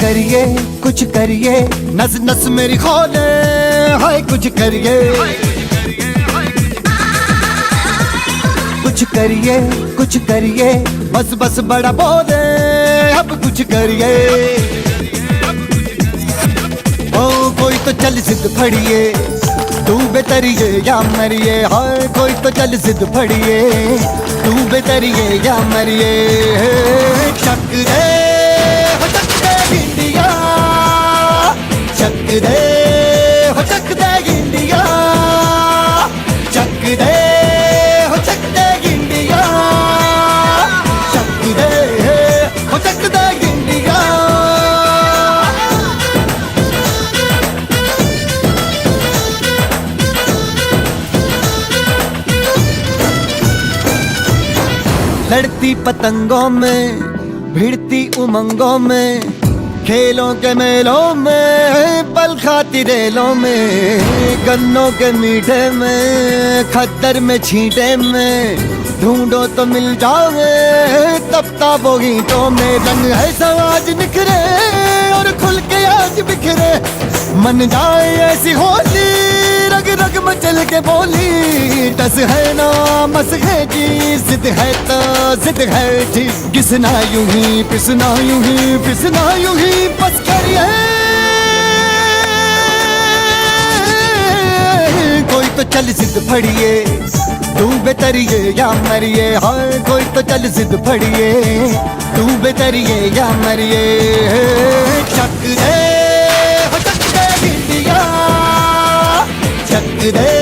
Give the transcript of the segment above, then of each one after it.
करिए, कुछ करिए। नस नस मेरी खोले, हाय कुछ करिए। कुछ करिए कुछ करिए। बस बस बड़ा बोले, अब कुछ करिए। ओ, कोई तो चल जिद फड़िए, तू बेतरिए या मरिए। हाय, कोई तो चल जिद फड़िए, तू बेतरिए या मरिए। दे हो लड़ती पतंगों में, भिड़ती उमंगों में, खेलों के मेलों में, पल खाती रेलों में, गन्नों के मीठे में, खद्दर में छींटे में, ढूंढो तो मिल जाओगे तब ताबो गीतों में, रंग है समाज निखरे और खुल के आज बिखरे, मन जाए ऐसी रग मचल के बोली, टस है ना, मस है जी, जिद है तो जिद है जी। घिसना यूँ ही, पिसना यूँ ही, पिसना यूँ ही, बस करिए। कोई तो चल जिद फड़िए तू बेतरिए या मरिए। हाय, कोई तो चल जिद फड़िए तू बेतरिए या मरिए। चक हो day.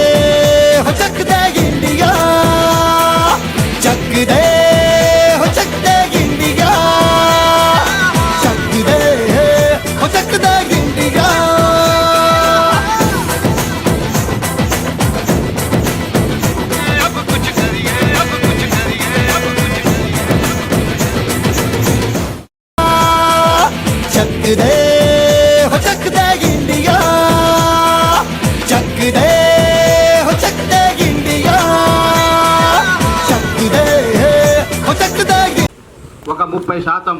ఒక శాతం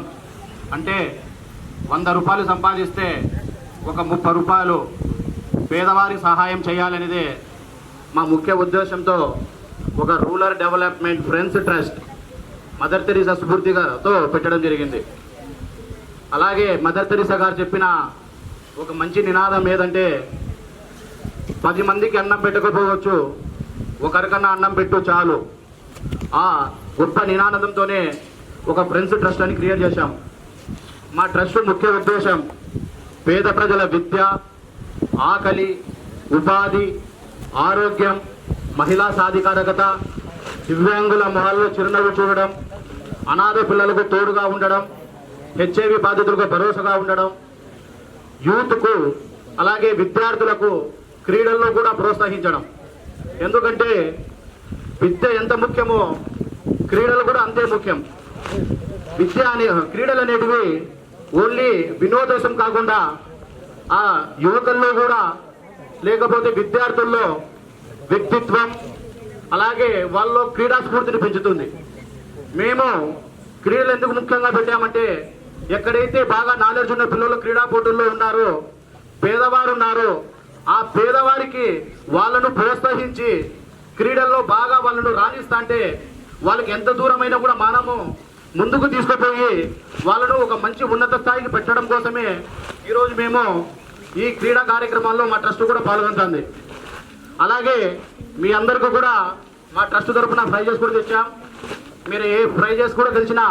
అంటే వంద రూపాయలు సంపాదిస్తే ఒక ముప్పై రూపాయలు పేదవారికి సహాయం చేయాలనేదే మా ముఖ్య ఉద్దేశంతో ఒక rural development friends trust Mother Teresa స్ఫూర్తిగాతో పెట్టడం జరిగింది. అలాగే మదర్ తెరీసా గారు చెప్పిన ఒక మంచి నినాదం ఏదంటే పది మందికి అన్నం పెట్టకపోవచ్చు ఒకరికన్నా అన్నం పెట్టు చాలు. ఆ గొప్ప నినాదంతోనే ఒక ఫ్రెండ్స్ ట్రస్ట్ అని క్రియేట్ చేశాం. మా ట్రస్ట్ ముఖ్య ఉద్దేశం పేద ప్రజల విద్య ఆకలి ఉపాధి ఆరోగ్యం మహిళా సాధికారకత దివ్యాంగుల మొహాల్లో చిరునవ్వు చూడడం అనాథ పిల్లలకు తోడుగా ఉండడం హెచ్ఐవి బాధితులకు భరోసాగా ఉండడం యూత్కు అలాగే విద్యార్థులకు క్రీడల్లో కూడా ప్రోత్సహించడం. ఎందుకంటే విద్య ఎంత ముఖ్యమో క్రీడలు కూడా అంతే ముఖ్యం. విద్య అనే క్రీడలు అనేటివి ఓన్లీ వినోదోషం కాకుండా ఆ యువకుల్లో కూడా లేకపోతే విద్యార్థుల్లో వ్యక్తిత్వం అలాగే వాళ్ళలో క్రీడా స్ఫూర్తిని పెంచుతుంది. మేము క్రీడలు ఎందుకు ముఖ్యంగా పెట్టామంటే ఎక్కడైతే బాగా నాలెడ్జ్ ఉన్న పిల్లలు క్రీడా పోటీల్లో ఉన్నారో పేదవారు ఉన్నారో ఆ పేదవారికి వాళ్ళను ప్రోత్సహించి క్రీడల్లో బాగా వాళ్ళను రాణిస్తా అంటే వాళ్ళకి ఎంత దూరమైనా కూడా మనము ముందుకు తీసుకుపోయి వాళ్ళను ఒక మంచి ఉన్నత స్థాయికి పెట్టడం కోసమే ఈరోజు మేము ఈ క్రీడా కార్యక్రమాల్లో మా ట్రస్ట్ కూడా పాల్గొంటుంది. అలాగే మీ అందరికీ కూడా మా ట్రస్ట్ తరఫున ప్రైజెస్ కూడా తెచ్చాం. మీరు ఏ ప్రైజెస్ కూడా గెలిచినా